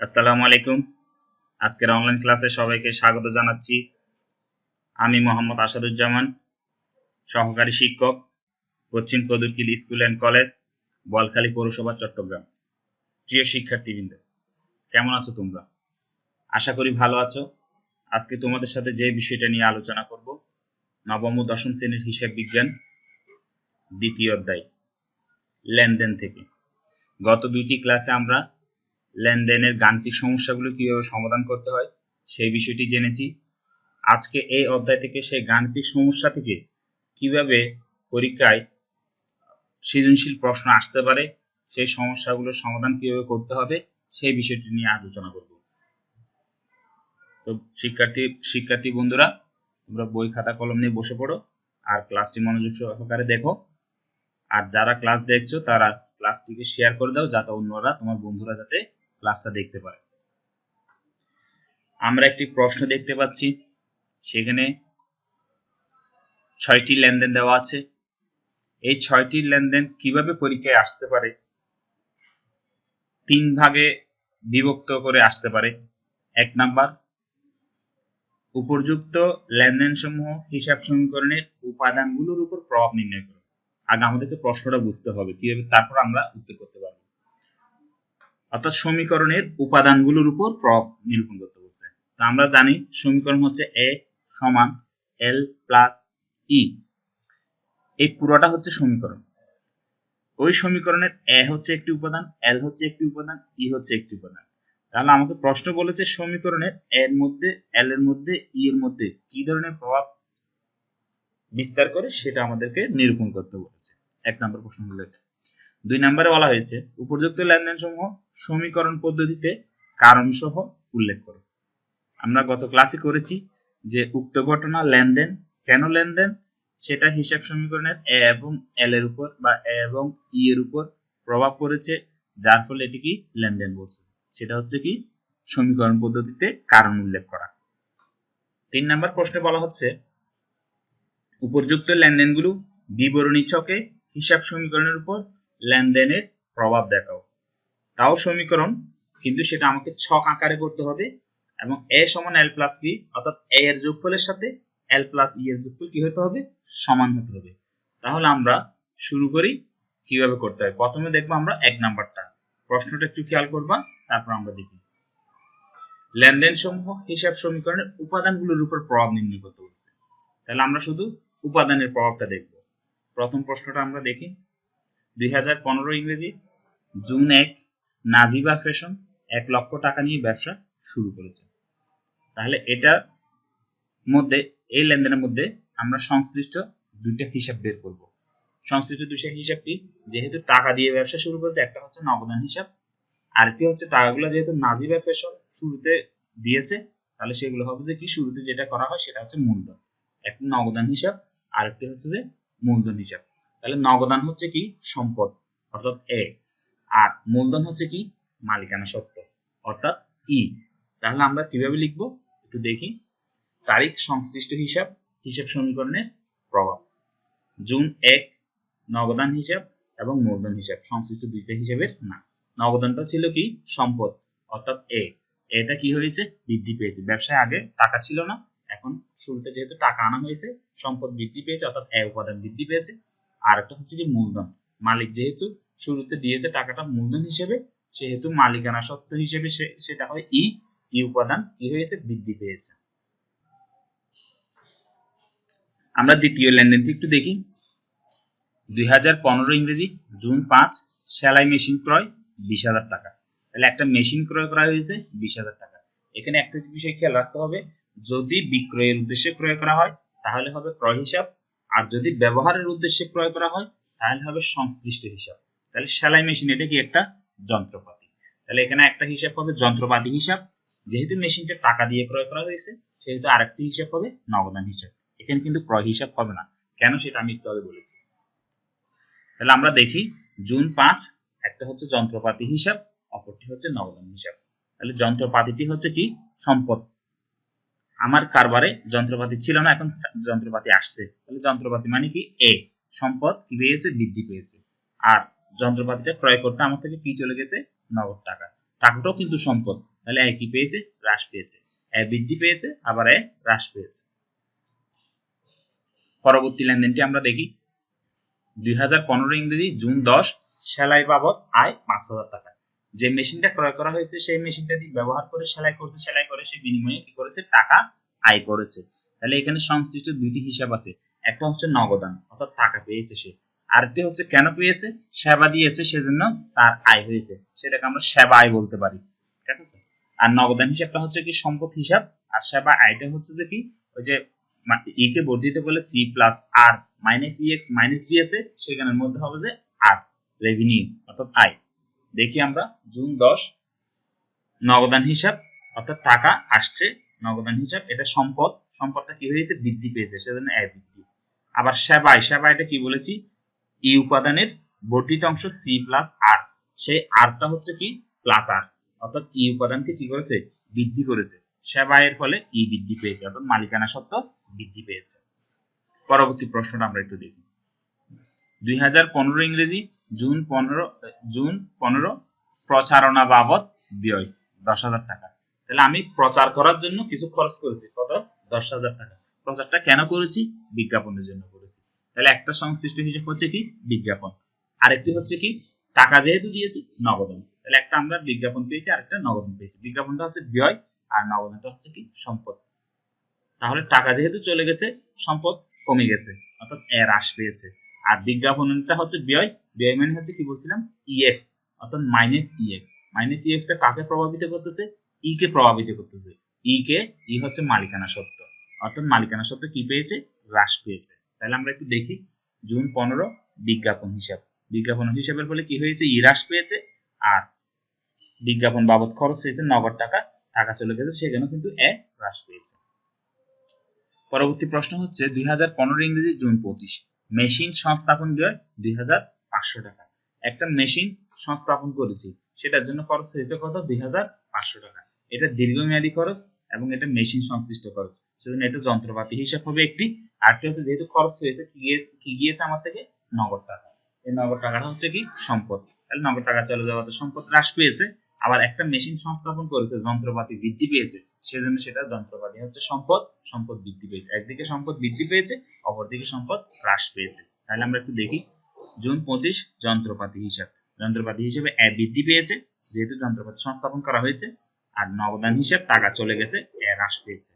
আসসালামু আলাইকুম। আজকের অনলাইন ক্লাসে সবাইকে স্বাগত জানাচ্ছি। আমি মোহাম্মদ আসাদুজ্জামান, সহকারী শিক্ষক, Paschim Kadurkil school and college Boalkhali পৌরসভা, চট্টগ্রাম। প্রিয় শিক্ষার্থীবৃন্দ, কেমন আছো তোমরা? আশা করি ভালো আছো। আজকে তোমাদের সাথে যে বিষয়টা নিয়ে আলোচনা করব, নবম ও দশম শ্রেণির হিসাব বিজ্ঞান, দ্বিতীয় অধ্যায়, লেনদেন থেকে। গত দুইটি ক্লাসে আমরা লেনদেনের গাণিতিক সমস্যাগুলো কীভাবে সমাধান করতে হয়, সেই বিষয়টি জেনেছি। আজকে এই অধ্যায় থেকে সেই গাণিতিক সমস্যা থেকে কীভাবে পরীক্ষায় সৃজনশীল প্রশ্ন আসতে পারে, সেই সমস্যাগুলোর সমাধান কীভাবে করতে হবে, সেই বিষয়টি নিয়ে আলোচনা করব। তো শিক্ষার্থী শিক্ষার্থী বন্ধুরা, তোমরা বই, খাতা, কলম নিয়ে বসে পড়ো, আর ক্লাসটি মনোযোগ সহকারে দেখো। আর যারা ক্লাস দেখছ, তারা ক্লাসটিকে শেয়ার করে দাও, যাতে অন্যরা, তোমার বন্ধুরা যাতে ক্লাসটা দেখতে পারে। আমরা একটি প্রশ্ন দেখতে পাচ্ছি। সেখানে ছয়টি লেনদেন দেওয়া আছে। এই ছয়টি লেনদেন কীভাবে পরীক্ষায় আসতে পারে? তিন ভাগে বিভক্ত করে আসতে পারে। এক নাম্বার উপর্যুক্ত লেনদেন সমূহ হিসাব সমীকরণের উপাদানগুলোর উপর প্রভাব নির্ণয় করো। আগে আমাদেরকে প্রশ্নটা বুঝতে হবে, কীভাবে তারপর আমরা উত্তর করতে পারব। অর্থাৎ সমীকরণের উপাদানগুলোর উপর প্রভাব নিরূপণ করতে বলছে। তো আমরা জানি সমীকরণ হচ্ছে এ সমান এল প্লাস ই এই পুরোটা হচ্ছে সমীকরণ। ওই সমীকরণের এ হচ্ছে একটি উপাদান এল হচ্ছে একটি উপাদান ই হচ্ছে একটি উপাদান। তাহলে আমাকে প্রশ্ন বলেছে সমীকরণের এর মধ্যে এল এর মধ্যে ই এর মধ্যে কি ধরনের প্রভাব বিস্তার করে সেটা আমাদেরকে নিরূপণ করতে বলেছে। এক নম্বর প্রশ্ন হলো এটা। দুই নম্বরে বলা হয়েছে, উপযুক্ত লেনদেন সমূহ সমীকরণ পদ্ধতিতে কারণ সহ উল্লেখ করো। আমরা গত ক্লাসে করেছি যে উক্ত ঘটনা লেনদেন, কেন লেনদেন? সেটা হিসাব সমীকরণের এ এবং এল এর উপর বা এ এবং ই এর উপর প্রভাব পড়েছে, যার ফলে এটি কি? লেনদেন বলছে। সেটা হচ্ছে কি? সমীকরণ পদ্ধতিতে কারণ উল্লেখ করা। তিন নম্বর প্রশ্নে বলা হচ্ছে, উপযুক্ত লেনদেনগুলো বিবরণী ছকে হিসাব সমীকরণের উপর লেনদেনের প্রভাব দেখাও। তাও সমীকরণ, কিন্তু সেটা আমাকে ছক আকারে করতে হবে এবং এ সমান এল প্লাস বি অর্থাৎ এ এর যোগফলের সাথে এল প্লাস ই এর যোগফল কি হতে হবে? সমান হতে হবে। তাহলে আমরা শুরু করি কীভাবে করতে হয়। প্রথমে দেখব আমরা এক নাম্বারটা। প্রশ্নটা একটু খেয়াল করবা, তারপর আমরা দেখি। লেনদেন সমূহ হিসাব সমীকরণের উপাদানগুলোর উপর প্রভাব নির্ণয় করতে বলছে। তাহলে আমরা শুধু উপাদানের প্রভাবটা দেখব। প্রথম প্রশ্নটা আমরা দেখি। দুই হাজার পনেরো ইংরেজি, জুন এক, নাজিবা ফ্যাশন, এক লক্ষ টাকা নিয়ে ব্যবসা শুরু করেছে। তাহলে এটার মধ্যে, এই লেনদেনের মধ্যে আমরা সংশ্লিষ্ট দুইটা হিসাব বের করব। সংশ্লিষ্ট দুইটা হিসাব কি? যেহেতু টাকা দিয়ে ব্যবসা শুরু করেছে, একটা হচ্ছে নগদান হিসাব, আরেকটি হচ্ছে টাকাগুলো যেহেতু নাজিবা ফ্যাশন শুরুতে দিয়েছে, তাহলে সেগুলো হবে যে কি? শুরুতে যেটা করা হয় সেটা হচ্ছে মূলধন। একটি নগদান হিসাব, আরেকটি হচ্ছে যে মূলধন হিসাব। তাহলে নগদান হচ্ছে কি? সম্পদ, অর্থাৎ এ আর মূলধন হচ্ছে কি? মালিকানা সত্ত্ব অর্থাৎ ই তাহলে আমরা কীভাবে লিখব? একটু দেখি। তারিখ, সংশ্লিষ্ট হিসাব হিসাব সমীকরণের প্রভাব। জুন এক, নগদান হিসাব এবং মূলধন হিসাব, সংশ্লিষ্ট দুইটা হিসাবের না নগদানটা ছিল কি? সম্পদ, অর্থাৎ এ এটা কি হয়েছে? বৃদ্ধি পেয়েছে। ব্যবসায় আগে টাকা ছিল না, এখন শুরুতে যেহেতু টাকা আনা হয়েছে, সম্পদ বৃদ্ধি পেয়েছে, অর্থাৎ এ উপাদান বৃদ্ধি পেয়েছে। আর একটা হচ্ছে কি মূলধন। মালিক যেহেতু শুরুতে দিয়েছে টাকাটা মূলধন হিসেবে, সেহেতু মালিকানা সত্ত্ব হিসেবে সেটা হয় ই ই উপাদান কি হয়েছে? বৃদ্ধি পেয়েছে। আমরা দ্বিতীয় লেনদেনটি একটু দেখি। দুই হাজার পনেরো ইংরেজি, জুন পাঁচ, সেলাই মেশিন ক্রয় বিশ হাজার টাকা। তাহলে একটা মেশিন ক্রয় করা হয়েছে বিশ হাজার টাকা। এখানে একটা বিষয় খেয়াল রাখতে হবে, যদি বিক্রয়ের উদ্দেশ্যে ক্রয় করা হয়, তাহলে হবে ক্রয় হিসাব আর যদি ব্যবহারের উদ্দেশ্যে ক্রয় করা হয়, তাহলে হবে সংশ্লিষ্ট হিসাব। তাহলে সেলাই মেশিন এটা কি একটা যন্ত্রপাতি। তাহলে এখানে একটা হিসাব হবে যন্ত্রপাতি হিসাব। যেহেতু মেশিনটা টাকা দিয়ে ক্রয় করা হয়েছে, সেহেতু আরেকটি হিসাব হবে নগদান হিসাব। এখানে কিন্তু ক্রয় হিসাব হবে না। কেন সেটা আমি একটু আগে বলেছি। তাহলে আমরা দেখি, জুন পাঁচ, একটা হচ্ছে যন্ত্রপাতি হিসাব, অপরটি হচ্ছে নগদান হিসাব। তাহলে যন্ত্রপাতিটি হচ্ছে কি? সম্পদ। আমার কারবারে যন্ত্রপাতি ছিল না, এখন যন্ত্রপাতি আসছে। তাহলে যন্ত্রপাতি মানে কি? এ সম্পদ কি পেয়েছে? বৃদ্ধি পেয়েছে। আর যন্ত্রপাতিটা ক্রয় করতে আমার থেকে কি চলে গেছে? নগদ টাকা। টাকাটাও কিন্তু সম্পদ। তাহলে এ কি পেয়েছে? হ্রাস পেয়েছে। এ বৃদ্ধি পেয়েছে, আবার এ হ্রাস পেয়েছে। পরবর্তী লেনদেনটি আমরা দেখি। দুই হাজার পনেরো ইংরেজি জুন দশ সেলাই বাবদ আয় পাঁচ হাজার টাকা। যে মেশিনটা ক্রয় করা হয়েছে, সেই মেশিনটা দিয়ে ব্যবহার করে, সেলাই করছে, সেলাই করে, সে বিনিময়ে কি করেছে? টাকা আয় করেছে। তাহলে এখানে সংশ্লিষ্ট দুইটি হিসাব আছে। একটা হচ্ছে নগদান, অর্থাৎ টাকা পেয়েছে সে। আরেকটি হচ্ছে কেন পেয়েছে? সেবা দিয়েছে, সেজন্য তার আয় হয়েছে। সেটাকে আমরা সেবা আয় বলতে পারি। ঠিক আছে? আর নগদান হিসাবটা হচ্ছে কি? সম্পদ হিসাব। আর সেবা আয়টা হচ্ছে যে কি? ওই যে ই কে বর্ধিত করলে C plus R minus E X minus DSA সেখানের মধ্যে হবে যে আর, রেভিনিউ, অর্থাৎ আয়। দেখি আমরা, জুন দশ, নগদান হিসাব, অর্থাৎ টাকা আসছে, নগদান হিসাব, এটা সম্পদ, সম্পদটা কি হয়েছে? বৃদ্ধি পেয়েছে, সেজন্য আয় বৃদ্ধি। আবার সেবায় সেবা এটা কি বলেছি? ই উপাদানের বর্ধিত অংশ সি প্লাস আর সেই আরটা হচ্ছে কি? প্লাস আর অর্থাৎ ই উপাদানকে কি করেছে? বৃদ্ধি করেছে। সেবায়ের ফলে ই বৃদ্ধি পেয়েছে, অর্থাৎ মালিকানা সত্ত্ব বৃদ্ধি পেয়েছে। পরবর্তী প্রশ্নটা আমরা একটু দেখি। দুই হাজার পনেরো ইংরেজি জুন পনেরো জুন পনেরো প্রচারণা বাবদ ব্যয় দশ হাজার টাকা। তাহলে আমি প্রচার করার জন্য কিছু খরচ করেছি। কত? দশ হাজার টাকা। প্রচারটা কেন করেছি? বিজ্ঞাপনের জন্য করেছি। তাহলে একটা সংশ্লিষ্ট হিসেব হচ্ছে কি? বিজ্ঞাপন। আরেকটি হচ্ছে কি? টাকা যেহেতু দিয়েছি নগদান তাহলে একটা আমরা বিজ্ঞাপন পেয়েছি, আরেকটা নগদান পেয়েছি। বিজ্ঞাপনটা হচ্ছে ব্যয় আর নগদনটা হচ্ছে কি? সম্পদ। তাহলে টাকা যেহেতু চলে গেছে, সম্পদ কমে গেছে, অর্থাৎ হ্রাস পেয়েছে। আর বিজ্ঞাপনটা হচ্ছে ব্যয় ব্যয় মানে হচ্ছে কি বলছিলাম? ইএক্স অর্থাৎ মাইনাস ইএক্স মাইনাস ইএক্সটা কাকে প্রভাবিত করতেছে? ই কে প্রভাবিত করতেছে। ই কে ই হচ্ছে মালিকানা সত্ত্ব অর্থাৎ মালিকানা সত্ত্ব কি পেয়েছে? হ্রাস পেয়েছে। তাহলে আমরা একটু দেখি। জুন পনেরো, বিজ্ঞাপন হিসাব। বিজ্ঞাপন হিসাবের ফলে কি হয়েছে? ই হ্রাস পেয়েছে আর বিজ্ঞাপন বাবদ খরচ হয়েছে নগদ টাকা টাকা চলে গেছে, সেখানেও কিন্তু এ হ্রাস পেয়েছে। পরবর্তী প্রশ্ন হচ্ছে, দুই হাজার পনেরো ইংরেজি জুন পঁচিশ, মেশিন সংস্থাপন ব্যয় দুই হাজার পাঁচশো টাকা। একটা মেশিন সংস্থাপন করেছি, সেটার জন্য খরচ হয়েছে কত? দুই হাজার পাঁচশো টাকা। এটা দীর্ঘমেয়াদী খরচ এবং এটা মেশিন সংশ্লিষ্ট খরচ। সেজন্য এটা যন্ত্রপাতি হিসাব হবে একটি। আরেকটি হচ্ছে যেহেতু খরচ হয়েছে, কি গিয়েছে কি গিয়েছে আমার থেকে? নগদ টাকা। এই নগদ টাকাটা হচ্ছে কি? সম্পদ। তাহলে নগদ টাকা চলে যাওয়াতে সম্পদ হ্রাস পেয়েছে। আবার একটা মেশিন সংস্থাপন করেছে, যন্ত্রপাতি বৃদ্ধি পেয়েছে। সেজন্য সেটা যন্ত্রপাতি হচ্ছে সম্পদ। সম্পদ বৃদ্ধি পেয়েছে। একদিকে সম্পদ বৃদ্ধি পেয়েছে, অপরদিকে সম্পদ হ্রাস পেয়েছে। তাহলে আমরা একটু দেখি জুন পঁচিশ যন্ত্রপাতি হিসাব। যন্ত্রপাতি হিসেবে এ বৃদ্ধি পেয়েছে যেহেতু যন্ত্রপাতি সংস্থাপন করা হয়েছে আর নগদান হিসাব টাকা চলে গেছে এ হ্রাস পেয়েছে।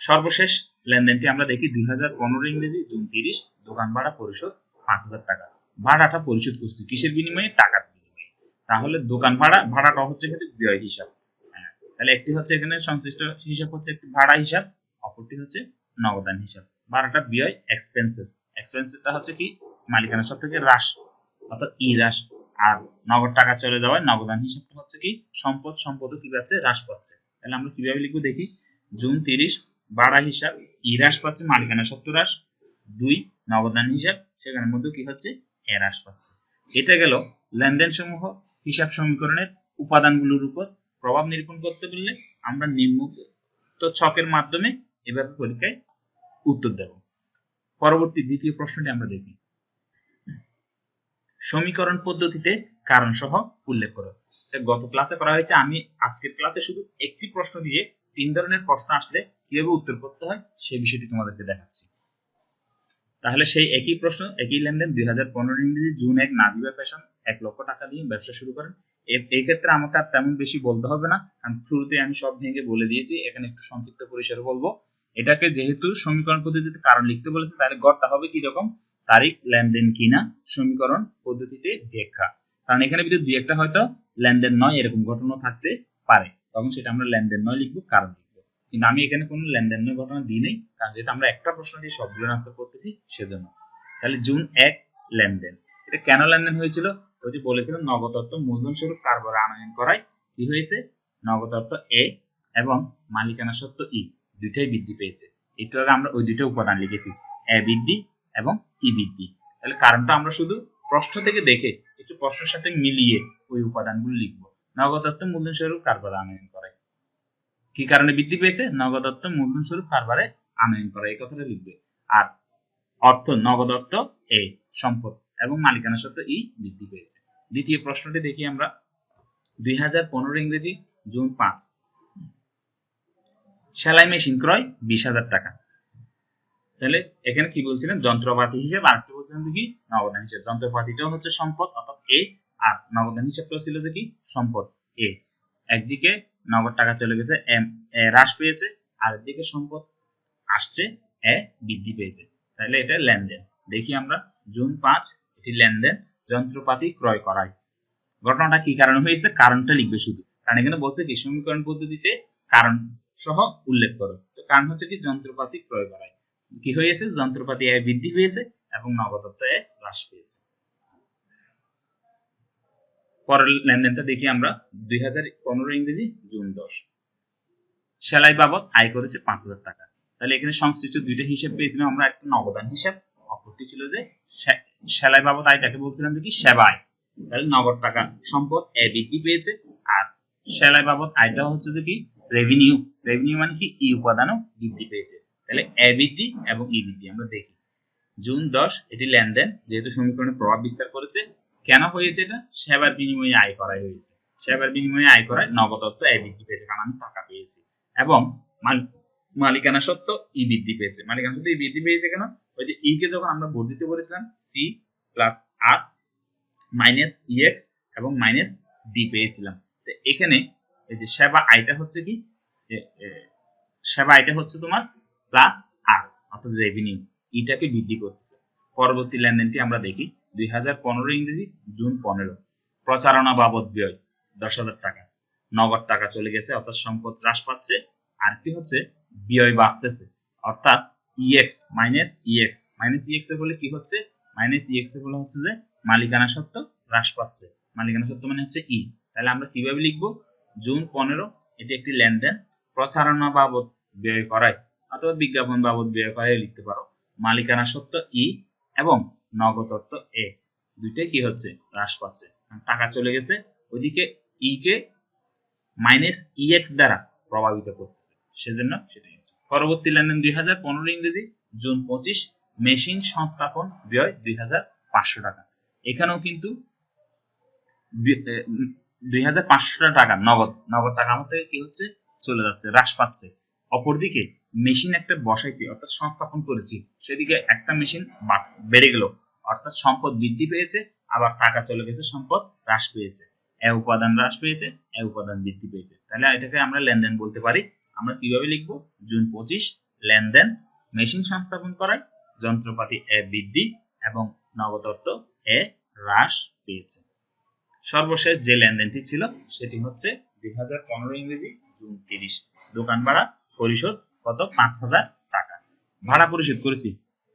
সর্বশেষ লেনদেনটি আমরা দেখি দুই হাজার পনেরো ইংরেজি জুন তিরিশ দোকান ভাড়া পরিশোধ পাঁচ হাজার টাকা। ভাড়াটা পরিশোধ করছি কিসের বিনিময়ে? টাকার বিনিময়ে। তাহলে দোকান ভাড়া ভাড়াটা হচ্ছে কিন্তু ব্যয় হিসাব। হ্যাঁ, তাহলে একটি হচ্ছে এখানে সংশ্লিষ্ট হিসাব হচ্ছে একটি ভাড়া হিসাব অপরটি হচ্ছে নগদান হিসাব। ভাড়াটা ব্যয় এক্সপেন্সেস এক্সপেন্সেসটা হচ্ছে কি? মালিকানা সব থেকে হ্রাস, অর্থাৎ ই হ্রাস। আর নগদ টাকা চলে যাওয়ায় নগদান হিসাবটা হচ্ছে কি? সম্পদ সম্পদও কি পাচ্ছে? হ্রাস পাচ্ছে। তাহলে আমরা কীভাবে লিখব দেখি? জুন তিরিশ ভাড়া হিসাব, ই হ্রাস পাচ্ছে, মালিকানা সত্য হ্রাস। দুই, নগদান হিসাব, সেখানের মধ্যে কি হচ্ছে? এ হ্রাস পাচ্ছে। এটা গেল লেনদেন সমূহ হিসাব সমীকরণের উপাদানগুলোর উপর প্রভাব নিরূপণ করতে পারলে আমরা নিম্নোক্ত ছকের মাধ্যমে এভাবে পরীক্ষায় উত্তর দেব। পরবর্তী দ্বিতীয় প্রশ্নটি আমরা দেখি। সমীকরণ পদ্ধতিতে কারণ সহ উল্লেখ করো। গত ক্লাসে করা হয়েছে, আমি আজকের ক্লাসে শুধু একটি প্রশ্ন দিয়ে তিন ধরনের প্রশ্ন আসলে কীভাবে উত্তর করতে হয় সেই বিষয়টি তোমাদেরকে দেখাচ্ছি। তাহলে সেই একই প্রশ্ন, একই লেনদেন, দুই হাজার পনেরো ইংরেজি, জুন এক, নাজিবা ফ্যাশন, এক লক্ষ টাকা দিয়ে ব্যবসা শুরু করেন। এই ক্ষেত্রে আমাকে আর তেমন বেশি বলতে হবে না, কারণ শুরুতে আমি সব ভেঙে বলে দিয়েছি, এখানে একটু সংক্ষিপ্ত পরিসরে বলব। এটাকে যেহেতু সমীকরণ পদ্ধতিতে কারণ লিখতে বলেছে, তাহলে গড়টা হবে কি রকম? তারিখ, লেনদেন কিনা সমীকরণ পদ্ধতিতে ব্যাখ্যা। কারণ এখানে ভিতরে দুই একটা হয়তো লেনদেন নয়, এরকম ঘটনা থাকতে পারে। তখন সেটা আমরা লেনদেন নয় লিখব, কারণ লিখব। কিন্তু আমি এখানে কোনো লেনদেন নয় ঘটনা দিই নাই, কারণ যেহেতু আমরা একটা প্রশ্ন দিয়ে সবগুলো আনসার করতেছি সেজন্য। তাহলে জুন এক, লেনদেন। এটা কেন লেনদেন হয়েছিল? ওই যে বলেছিলাম নগদ অর্থ মূলধন স্বরূপ কারবার আনয়ন করায়। কি হয়েছে? নগদ অর্থ এ এবং মালিকানা সত্ত্ব ই। দুইটাই বৃদ্ধি পেয়েছে। একটু আগে আমরা ওই দুইটা উপাদান লিখেছি, এ বৃদ্ধি এবং ই বৃদ্ধি। তাহলে কারণটা আমরা শুধু প্রশ্ন থেকে দেখে একটু প্রশ্নের সাথে মিলিয়ে ওই উপাদানগুলো লিখব। নগদত্ব মূলধন স্বরূপ কারবার আনয়ন করে। কি কারণে বৃদ্ধি পেয়েছে? নগদত্ব মূলধন স্বরূপ কারবারে আনয়ন করে, এই কথাটা লিখবে। আর অর্থ নগদত্ব, এ সম্পদ এবং মালিকানা সত্ত্ব ই বৃদ্ধি পেয়েছে। দ্বিতীয় প্রশ্নটি দেখি আমরা। দুই হাজার পনেরো ইংরেজি জুন পাঁচ। সেলাই মেশিন ক্রয় বিশ হাজার টাকা। তাহলে এখানে কি বলছিলেন? যন্ত্রপাতি হিসেবে আর কি বলছিলেন দেখি নগদান হিসেবে। যন্ত্রপাতিটাও হচ্ছে সম্পদ, অর্থাৎ এ আর নগদান হিসাবটাও ছিল যে কি? সম্পদ এ একদিকে নগদ টাকা চলে গেছে, এম, এ হ্রাস পেয়েছে আর একদিকে সম্পদ আসছে, এ বৃদ্ধি পেয়েছে। তাহলে এটা লেনদেন। দেখি আমরা, জুন পাঁচ, এটি লেনদেন, যন্ত্রপাতি ক্রয় করায় ঘটনাটা কি কারণে হয়েছে? কারণটা লিখবে শুধু। কারণ এখানে বলছে কি? সমীকরণ পদ্ধতিতে কারণ সহ উল্লেখ করো। তো কারণ হচ্ছে কি, যন্ত্রপাতি ক্রয় করায়। কি হয়েছে? যন্ত্রপাতি আয় বৃদ্ধি পেয়েছে এবং নগদত্ব আয় হ্রাস পেয়েছে। পরের লেনদেনটা দেখি আমরা, দুই হাজার পনেরো ইংরেজি, জুন দশ। সেলাই বাবদ আয় করেছে পাঁচ হাজার টাকা। তাহলে এখানে সংশ্লিষ্ট দুইটা হিসাব পেয়েছিলাম আমরা, একটা নগদান হিসাব, অপরটি ছিল যে সেলাই বাবদ আয়টাকে বলছিলাম যে কি সেবা আয়। তাহলে নগদ টাকা সম্পদ এ বৃদ্ধি পেয়েছে, আর সেলাই বাবদ আয়টা হচ্ছে যে কি রেভিনিউ রেভিনিউ মানে কি? ই উপাদানও বৃদ্ধি পেয়েছে। তাহলে এ বৃদ্ধি এবং ই বৃদ্ধি আমরা দেখি। জুন দশ, এটি লেনদেন। যেহেতু সমীকরণে প্রভাব বিস্তার করেছে, কেন হয়েছে এটা? সেবার বিনিময়ে আয় করাই হয়েছে। সেবার বিনিময়ে আয় করায় নগদত্ব এ বৃদ্ধি পেয়েছে, কারণ আমি টাকা পেয়েছি। এবং মাল- মালিকানা সত্ত্ব ই বৃদ্ধি পেয়েছে। মালিকানা সত্ত্ব ই বৃদ্ধি পেয়েছে কেন? ওই যে ই কে যখন আমরা বর্ধিত করেছিলাম C plus R minus EX এবং মাইনাস ডি পেয়েছিলাম। তো এখানে এই যে সেবা আইটা হচ্ছে কি? সেবা আইটা হচ্ছে তোমার প্লাস আর অর্থাৎ রেভিনিউ ইটাকে বৃদ্ধি করতেছে। পরবর্তী লেনদেনটি আমরা দেখি দুই হাজার পনেরো ইংরেজি, জুন পনেরো। প্রচারণা বাবদ ব্যয়, দশ হাজার টাকা। নগদ টাকা চলে গেছে, অর্থাৎ সম্পদ হ্রাস পাচ্ছে। আরেকটি হচ্ছে ব্যয় বাড়তেছে, অর্থাৎ EX minus EX minus EX এর ফলে কি হচ্ছে? মাইনাস ইএক্স এর ফলে হচ্ছে যে মালিকানা সত্ত্ব হ্রাস পাচ্ছে। মালিকানা সত্ত্ব মানে হচ্ছে ই তাহলে আমরা কীভাবে লিখব? জুন পনেরো, এটি একটি লেনদেন। প্রচারণা বাবদ ব্যয় করায় অথবা বিজ্ঞাপন বাবদ ব্যয় করায় লিখতে পারো। মালিকানা সত্ত্ব ই এবং নগদত্ব এ। দুইটাই কি হচ্ছে? হ্রাস পাচ্ছে। টাকা চলে গেছে, ওইদিকে ই কে মাইনাস ইএক্স দ্বারা প্রভাবিত করতেছে। সেজন্য সেটাই হচ্ছে। পরবর্তী লেনদেন দুই হাজার পনেরো ইংরেজি, জুন পঁচিশ, মেশিন সংস্থাপন ব্যয় দুই হাজার পাঁচশো টাকা। এখানেও কিন্তু দুই হাজার পাঁচশো টাকা, নগদ নগদ টাকা আমার থেকে কি হচ্ছে? চলে যাচ্ছে, হ্রাস পাচ্ছে। অপরদিকে, মেশিন একটা বসাইছি, অর্থাৎ সংস্থাপন করেছি। সেদিকে একটা মেশিন বেড়ে গেল। অর্থাৎ সম্পদ বৃদ্ধি পেয়েছে, আবার টাকা চলে গেছে, সম্পদ হ্রাস পেয়েছে। এ উপাদান হ্রাস পেয়েছে, এ উপাদান বৃদ্ধি পেয়েছে। তাহলে এটাকে আমরা লেনদেন বলতে পারি। আমরা কীভাবে লিখব? জুন পঁচিশ, লেনদেন, মেশিন সংস্থাপন করায়, যন্ত্রপাতি এ বৃদ্ধি এবং নগদত্ব এ হ্রাস পেয়েছে। সর্বশেষ যে লেনদেনটি ছিল সেটি হচ্ছে দুই হাজার পনেরো ইংরেজি জুন তিরিশ। দোকান ভাড়া পরিশোধ কত? পাঁচ হাজার টাকা। ভাড়া পরিশোধ করেছি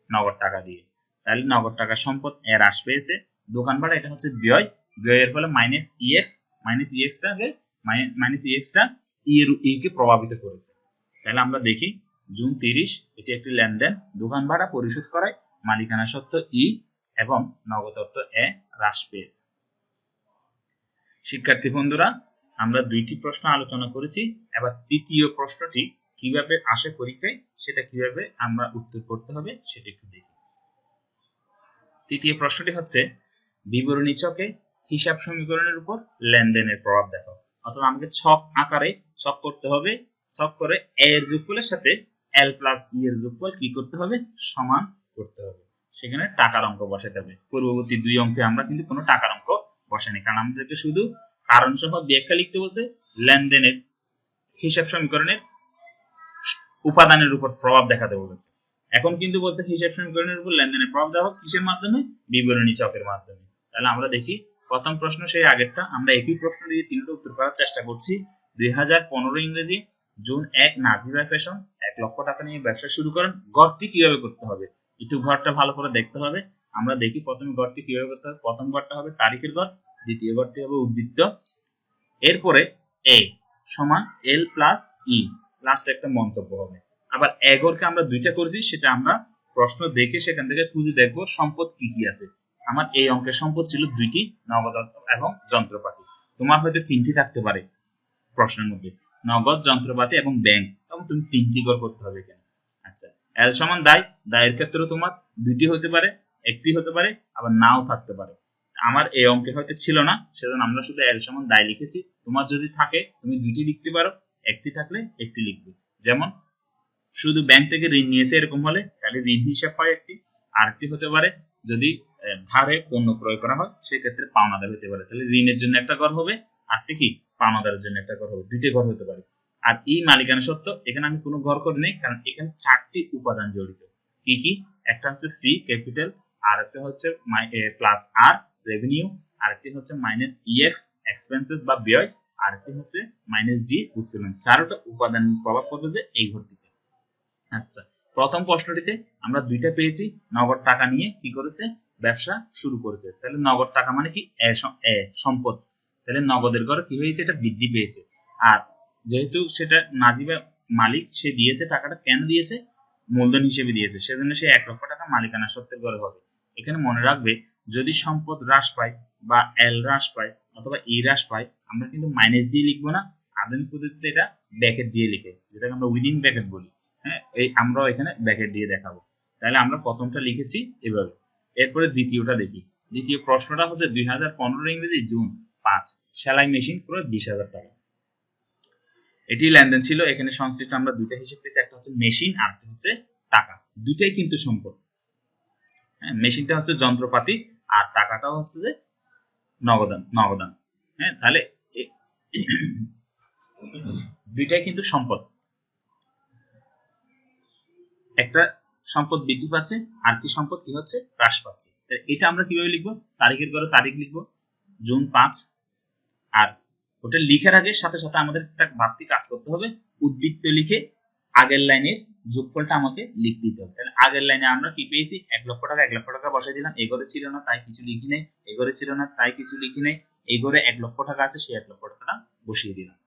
নগদ টাকা দিয়ে। তাহলে নগদ টাকা সম্পদ হ্রাস পেয়েছে। দোকান ভাড়া এটা হচ্ছে ব্যয়। ব্যয়ের ফলে মাইনাস ইএক্স মাইনাস ইএক্সটাকে মাইনাস ইএক্সটা ই এর ই কে প্রভাবিত করেছে। তাহলে আমরা দেখি জুন তিরিশ, এটি একটি লেনদেন। দোকান ভাড়া পরিশোধ করায় মালিকানা সত্ত্ব ই এবং নগদত্ব এ হ্রাস পেয়েছে। শিক্ষার্থী বন্ধুরা, আমরা দুইটি প্রশ্ন আলোচনা করেছি। এবার তৃতীয় প্রশ্নটি কীভাবে আসে পরীক্ষায়, সেটা কীভাবে আমরা উত্তর করতে হবে, সেটা একটু দেখি। তৃতীয় প্রশ্নটি হচ্ছে, বিবরণী চকে হিসাব সমীকরণের উপর লেনদেনের প্রভাব দেখো। অর্থাৎ আমাকে ছক আকারে ছক করতে হবে, ছক করে এ এর যোগফলের সাথে এল প্লাস ই এর যোগফল কি করতে হবে? সমান করতে হবে। সেখানে টাকার অঙ্ক বসাতে হবে। পূর্ববর্তী দুই অঙ্কে আমরা কিন্তু কোনো টাকার অঙ্ক বসাইনি কারণ আমাদেরকে শুধু কারণ সহ ব্যাখ্যা লিখতে বলছে, লেনদেনের হিসাব সমীকরণের উপাদানের উপর প্রভাব দেখাতে বলেছে। এখন কিন্তু বলছে হিসাব সমীকরণের উপর লেনদেনের প্রভাব দেওয়া কিসের মাধ্যমে? বিবরণী চকের মাধ্যমে। তাহলে আমরা দেখি, প্রথম প্রশ্ন, সেই আগেরটা। আমরা একই প্রশ্ন দিয়ে তিনটা উত্তর করার চেষ্টা করছি। দুই হাজার পনেরো ইংরেজি, জুন এক, নাজিবা ফ্যাশন। এক লক্ষ টাকা নিয়ে ব্যবসা শুরু করেন। ঘরটি কীভাবে করতে হবে? একটু ঘরটা ভালো করে দেখতে হবে। আমরা দেখি প্রথমে গড়টি কীভাবে করতে হবে। প্রথম গড়টা হবে তারিখের গড় দ্বিতীয় গড়টি হবে উদ্বৃত্ত। এরপরে এ সমান এল প্লাস ই লাস্টে একটা মন্তব্য হবে। আবার এগরকে আমরা দুইটা করেছি, সেটা আমরা প্রশ্ন দেখে সেখান থেকে খুঁজে দেখব সম্পদ কি কি আছে। আমার এই অঙ্কের সম্পদ ছিল দুইটি, নগদ এবং যন্ত্রপাতি। তোমার হয়তো তিনটি থাকতে পারে প্রশ্নের মধ্যে, নগদ, যন্ত্রপাতি এবং ব্যাংক তখন তুমি তিনটি গড় করতে হবে কেন আচ্ছা এল সমান দায়, দায়ের ক্ষেত্রে তোমার দুইটি হতে পারে একটি হতে পারে, আবার নাও থাকতে পারে। আমার এই অঙ্কে হয়তো ছিল না, সেজন্য আমরা শুধু এর সমান দায় লিখেছি। তোমার যদি থাকে, তুমি দুইটি লিখতে পারো, একটি থাকলে একটি লিখবে। যেমন, শুধু ব্যাংক থেকে ঋণ নিয়েছে এরকম হলে, তাহলে ঋণ হিসাব হয় একটি। আরেকটি হতে পারে, যদি ধারে পণ্য ক্রয় করা হয়, সেক্ষেত্রে পাওনাদার হতে পারে। তাহলে ঋণের জন্য একটা ঘর হবে আরটি কি? পাওনাদারের জন্য একটা ঘর হবে। দুইটি ঘর হতে পারে। আর এই মালিকানা সত্ত্ব, এখানে আমি কোনো ঘর করে নেই, কারণ এখানে চারটি উপাদান জড়িত। কি কি? একটা হচ্ছে সি ক্যাপিটাল আর হচ্ছে প্লাস আর রেভিনিউ আরেকটি হচ্ছে মাইনাস ইএক্স এক্সপেন্সেস বা ব্যয়, আরেকটি হচ্ছে মাইনাস ডি উত্তোলন। চারটা উপাদান প্রভাব পড়বে যে এই ঘরটিতে। আচ্ছা প্রথম প্রশ্নটিতে আমরা দুইটা পেয়েছি, নগদ টাকা নিয়ে কি করেছে? ব্যবসা শুরু করেছে। তাহলে নগদ টাকা মানে কি? এ সম্পদ। তাহলে নগদের ঘরে কি হয়েছে? এটা বৃদ্ধি পেয়েছে। আর যেহেতু সেটা নাজিবা মালিক, সে দিয়েছে, টাকাটা কেন দিয়েছে? মূলধন হিসেবে দিয়েছে। সেজন্য সে এক লক্ষ টাকা মালিকানা সত্ত্বের ঘরে হবে। এখানে মনে রাখবে, যদি সম্পদ হ্রাস পায় বা এল হ্রাস পায় অথবা ই হ্রাস পায়, আমরা কিন্তু মাইনাস দিয়ে লিখব না। আধুনিক পদ্ধতিতে এটা ব্যাকেট দিয়ে লিখে, যেটাকে আমরা উইদিন ব্যাকেট বলি। হ্যাঁ এই আমরাও এখানে ব্যাকেট দিয়ে দেখাবো। তাহলে আমরা প্রথমটা লিখেছি এভাবে। এরপরে দ্বিতীয়টা দেখি। দ্বিতীয় প্রশ্নটা হচ্ছে দুই হাজার পনেরো ইংরেজি জুন পাঁচ, সেলাই মেশিন পুরো বিশ হাজার টাকা। এটি লেনদেন ছিল, এখানে সংশ্লিষ্ট আমরা দুইটা হিসেব পেয়েছি, একটা হচ্ছে মেশিন আর একটা হচ্ছে টাকা। দুইটাই কিন্তু সম্পদ। মেশিনটা হচ্ছে যন্ত্রপাতি, আর টাকাটাও হচ্ছে যে নগদান নগদান। হ্যাঁ তাহলে দুইটাই কিন্তু সম্পদ। একটা সম্পদ বৃদ্ধি পাচ্ছে, আর কি সম্পদ কি হচ্ছে? হ্রাস পাচ্ছে। এটা আমরা কীভাবে লিখব? তারিখের ঘরে তারিখ লিখব, জুন পাঁচ। আর ওটা লিখার আগে সাথে সাথে আমাদের একটা ভাবতি কাজ করতে হবে, উদ্বৃত্ত লিখে আগের লাইনের যোগফলটা আমাকে লিখতে দিতে হবে। তাহলে আগের লাইনে আমরা কি পেয়েছি? এক লক্ষ টাকা, এক লক্ষ টাকা বসাই দিলাম। এই ঘরে ছিল না, তাই কিছু লিখি নেই। এই ঘরে ছিল না, তাই কিছু লিখি নেই। এই ঘরে এক লক্ষ টাকা আছে, সেই এক লক্ষ টাকাটা বসিয়ে দিলাম।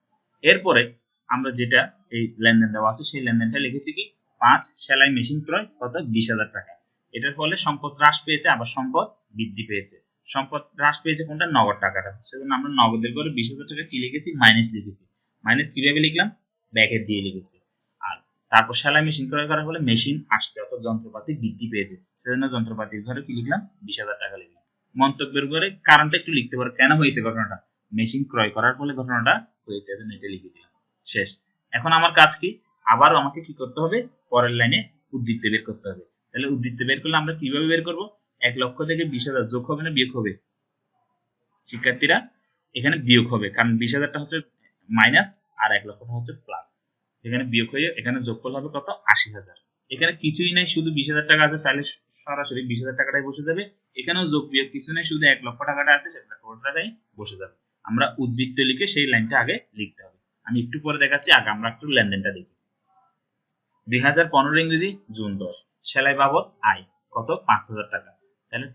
এরপরে আমরা যেটা এই লেনদেন দেওয়া আছে, সেই লেনদেনটা লিখেছি কি? পাঁচ সেলাই মেশিন ক্রয় কত? বিশ হাজার টাকা। এটার ফলে সম্পদ হ্রাস পেয়েছে, আবার সম্পদ বৃদ্ধি পেয়েছে। সম্পদ হ্রাস পেয়েছে কোনটা? নগদ টাকাটা। সেজন্য আমরা নগদের করে বিশ হাজার টাকা কি লিখেছি? মাইনাস লিখেছি। মাইনাস কীভাবে লিখলাম? ব্যাকেট দিয়ে লিখেছি। তারপর সেলাই মেশিন ক্রয় করার ফলে মেশিন আসছে, অর্থাৎ যন্ত্রপাতি বৃদ্ধি পেয়েছে। সেজন্য যন্ত্রপাতির ঘরে কি লিখলাম? বিশ হাজার টাকা লিখলাম। মন্তব্যের ঘরে কারণটা একটু লিখতে পারো, কেন হয়েছে ঘটনাটা? মেশিন ক্রয় করার ফলে ঘটনাটা হয়েছে, এজন্য এটা লিখে দিলাম। শেষ। এখন আমার কাজ কি? আবার আমাকে কি করতে হবে? পরের লাইনে উদ্বৃত্ত বের করতে হবে। তাহলে উদ্বৃত্ত বের করলে আমরা কীভাবে বের করব? এক লক্ষ থেকে বিশ হাজার যোগ হবে না, বিয়োগ হবে? শিক্ষার্থীরা, এখানে বিয়োগ হবে, কারণ বিশ হাজারটা হচ্ছে মাইনাস আর এক লক্ষটা হচ্ছে প্লাস এখানে বিয়োগ হয়ে এখানে যোগফল হবে কত? আশি হাজার। এখানে কিছুই নাই, শুধু বিশ হাজার টাকা আছে, তাহলে সরাসরি বিশ হাজার টাকাটাই বসে যাবে। এখানেও যোগ বিয়োগ কিছু নেই, শুধু এক লক্ষ টাকাটা আছে, সেটা লক্ষ টাকাই বসে যাবে। আমরা উদ্বৃত্ত লিখে সেই লাইনটা আগে লিখতে হবে। আমি একটু পরে দেখাচ্ছি, আগে আমরা একটু লেনদেনটা দেখি। দুই হাজার পনেরো ইংরেজি, জুন দশ। সেলাই বাবদ আয়, কত? পাঁচ হাজার টাকা। তাহলে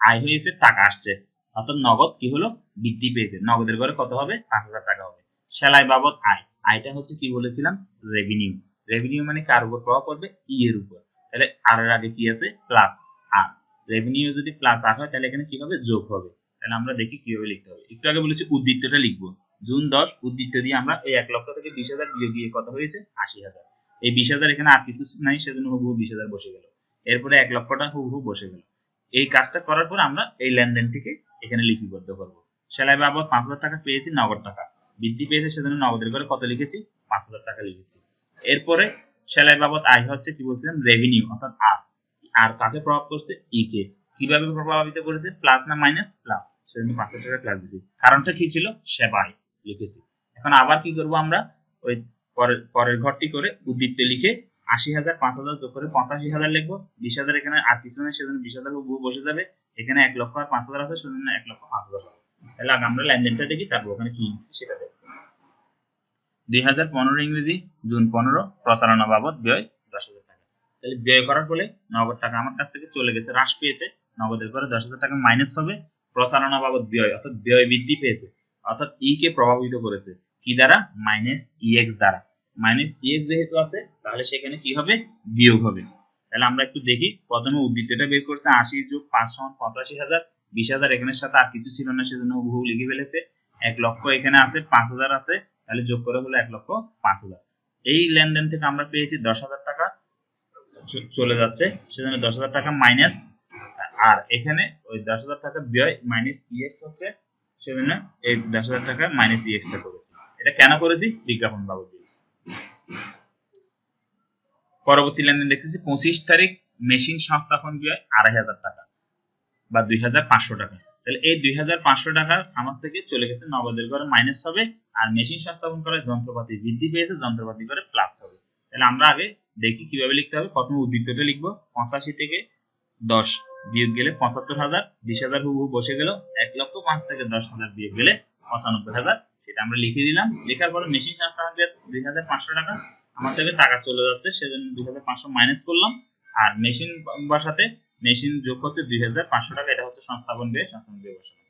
আয় হয়েছে, টাকা আসছে। অর্থাৎ নগদ কি হলো? বৃদ্ধি পেয়েছে। নগদের ঘরে কত হবে? পাঁচ হাজার টাকা হবে। সেলাই বাবদ আয় আয়টা হচ্ছে কি বলেছিলাম? রেভিনিউ রেভিনিউ মানে কার উপর প্রভাব পড়বে? ই এর উপর। তাহলে আর এর আগে কি আছে? প্লাস আর রেভিনিউ যদি প্লাস আর হয়, তাহলে এখানে কি হবে? যোগ হবে। তাহলে আমরা দেখি কীভাবে লিখতে হবে। একটু আগে বলেছি উদ্দীপ্তটা লিখব। জুন দশ, উদ্দীপ্ত দিয়ে আমরা এই এক লক্ষ থেকে বিশ হাজার বিয়োগ দিয়ে কত হয়েছে? আশি হাজার। এই বিশ হাজার এখানে আর কিছু নাই, সেজন্য হুবহু বিশ হাজার বসে গেল। এরপরে এক লক্ষটা হুবহু বসে গেল। এই কাজটা করার পর আমরা এই লেনদেনটিকে এখানে লিপিবদ্ধ করব। সেলাই বাবদ পাঁচ হাজার টাকা পেয়েছি, নগদ টাকা। বৃদ্ধি পেয়েছে সেজন্য নগদের করে কত লিখেছি? পাঁচ হাজার টাকা লিখেছি। এরপরে সেলাই বাবদ আয় হচ্ছে কি বলছিলাম? রেভিনিউ অর্থাৎ আর আর কাকে প্রভাব করছে? ই কে। কীভাবে প্রভাবিত করেছে? প্লাস না মাইনাস প্লাস সেজন্য পাঁচ হাজার টাকা প্লাস দিছি কারণটা কি ছিল? সেবায় লিখেছি। এখন আবার কি করব আমরা? ওই পরের পরের ঘরটি করে উদ্দীপ্ত লিখে আশি হাজার, পাঁচ হাজার যোগ করে পঁচাশি হাজার লিখব। বিশ হাজার এখানে আর কিছু নেই, সেজন্য বিশ হাজার বসে যাবে। এখানে এক লক্ষ আর পাঁচ হাজার আছে, সেজন্য এক লক্ষ পাঁচ হাজার হবে। তাহলে আগে আমরা লেনদেনটা দেখি তারপর ওখানে কি লিখছি সেটা দেখব। দুই হাজার পনেরো ইংরেজি জুন পনেরো প্রচারণা বাবদ ব্যয় দশ হাজার টাকা। তাহলে ব্যয় করার ফলে নগদ টাকা আমার কাছ থেকে চলে গেছে হ্রাস পেয়েছে। নগদের করে দশ হাজার টাকা মাইনাস হবে। প্রচারণা বাবদ ব্যয় অর্থাৎ ব্যয় বৃদ্ধি পেয়েছে। অর্থাৎ ই কে প্রভাবিত করেছে। কি দ্বারা? মাইনাস ইএক্স দ্বারা। মাইনাস ইএক্স যেহেতু আছে তাহলে সেখানে কি হবে? বিয়োগ হবে। তাহলে আমরা একটু দেখি। প্রথমে উদ্দীপ্তটা বের করছে আশি যোগ পাঁচ সমান পঁচাশি হাজার। বিশ হাজার এখানের সাথে আর কিছু ছিল না, সেজন্য বহু লিখে ফেলেছে। এক লক্ষ এখানে আছে, পাঁচ হাজার আছে, তাহলে যোগ করে হলো এক লক্ষ পাঁচ হাজার। এই লেনদেন থেকে আমরা পেয়েছি দশ হাজার টাকা চলে যাচ্ছে। সেজন্য দশ হাজার টাকা মাইনাস আর এখানে ওই দশ হাজার টাকা ব্যয় মাইনাস ইএক্স হচ্ছে, সেজন্য এই দশ হাজার টাকা মাইনাস ইএক্সটা করেছি। এটা কেন করেছি? বিজ্ঞাপন বাবদ পরবর্তী লেনদেন দেখতেছি, পঁচিশ তারিখ মেশিন সংস্থাপন ব্যয় আড়াই হাজার টাকা। বা দুই হাজার পাঁচশো টাকা। তাহলে এই দুই হাজার পাঁচশো টাকা আমার থেকে চলে গেছে নগদের ঘরে মাইনাস হবে আর মেশিন সংস্থাপন করে যন্ত্রপাতি বৃদ্ধি পেয়েছে, যন্ত্রপাতি করে প্লাস হবে। তাহলে আমরা আগে দেখি কীভাবে লিখতে হবে। প্রথমে উদ্দীপ্তটা লিখব। পঁচাশি থেকে দশ বিয়োগ গেলে পঁচাত্তর হাজার, বিশ হাজার হুবহু বসে গেল। এক লক্ষ পাঁচ থেকে দশ হাজার বিয়োগ গেলে পঁচানব্বই হাজার। সেটা আমরা লিখে দিলাম। লেখার পরে মেশিন সংস্থাপন দুই হাজার পাঁচশো টাকা। আমার থেকে টাকা চলে যাচ্ছে, সেজন্য দুই হাজার পাঁচশো মাইনাস করলাম। আর মেশিন বসাতে মেশিন যোগ হচ্ছে দুই হাজার পাঁচশো টাকা, এটা হচ্ছে সংস্থাপন ব্যয় সংস্থাপন ব্যয় বসানো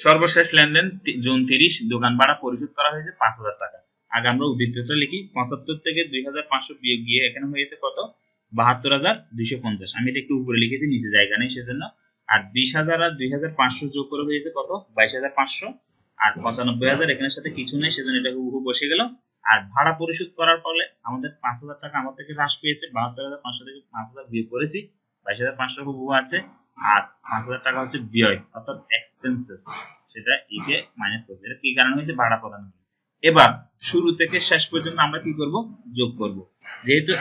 সর্বশেষ লেনদেন জুন তিরিশ, দোকান ভাড়া পরিশোধ করা হয়েছে পাঁচ হাজার টাকা। আগে আমরা উদ্দীপ্তটা লিখি, পঁচাত্তর থেকে দুই হাজার পাঁচশো বিয়োগ গিয়ে এখানে হয়েছে কত? বাহাত্তর হাজার দুইশো পঞ্চাশ। আমি এটা একটু উপরে লিখেছি, নিচে জায়গা নেই, সেজন্য। আর বিশ হাজার আর দুই হাজার পাঁচশো যোগ করে হয়েছে কত? বাইশ হাজার পাঁচশো। আর পঁচানব্বই হাজার এখানের সাথে কিছু নেই, সেজন্য এটা হুবহু বসে গেল। আর ভাড়া পরিশোধ করার ফলে আমাদের পাঁচ হাজার টাকা আমার থেকে হ্রাস পেয়েছে, বাহাত্তর হাজার পাঁচশো থেকে পাঁচ হাজার বিয়োগ করেছি, বাইশ হাজার পাঁচশো হুবহু আছে, আর পাঁচ হাজার টাকা হচ্ছে ব্যয়, অর্থাৎ এক্সপেন্সেস সেটা ইতে মাইনাস করছে। এটা কি কারণে হয়েছে? ভাড়া প্রদান। এবার, শুরু থেকে শেষ পর্যন্ত আমরা কি করব? যোগ করব। যেহেতু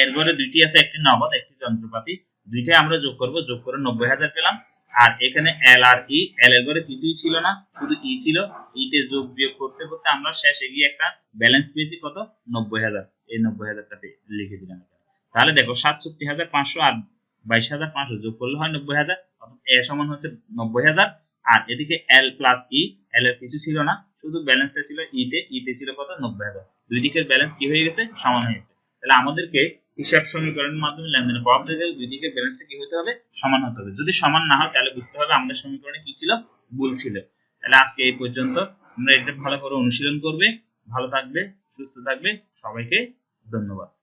এর ঘরে দুইটি আছে, একটি নগদ, একটি যন্ত্রপাতি, দুইটাই আমরা যোগ করব। যোগ করে নব্বই হাজার পেলাম। আর এখানে এল আর ই এল এর ঘরে কিছুই ছিল না, শুধু ই ছিল। ইতে যোগ বিয়োগ করতে করতে আমরা শেষে গিয়ে একটা ব্যালেন্স পেয়েছি কত? নব্বই হাজার। এই নব্বই হাজারটা লিখে দিলাম তাহলে দেখো, সাতষট্টি হাজার পাঁচশো আর বাইশ হাজার পাঁচশো যোগ করলে হয় নব্বই হাজার, অর্থাৎ এ সমান হচ্ছে নব্বই হাজার। আর এদিকে এল প্লাস ই এল এর কিছু ছিল না, শুধু ব্যালেন্সটা ছিল ই তে ই তে ছিল কত? নব্বই হাজার। দুই দিকের ব্যালেন্স কি হয়ে গেছে? সমান হয়েছে তাহলে আমাদেরকে হিসাব সমীকরণের মাধ্যমে লেনদেন প্রভাব গেলে, দুই দিকের ব্যালেন্সটা কি হতে হবে? সমান হতে হবে। যদি সমান না হয়, তাহলে বুঝতে হবে আমাদের সমীকরণে কি ছিল? ভুল ছিল। তাহলে আজকে এই পর্যন্ত। আমরা এটা ভালো করে অনুশীলন করবে। ভালো থাকবে, সুস্থ থাকবে। সবাইকে ধন্যবাদ।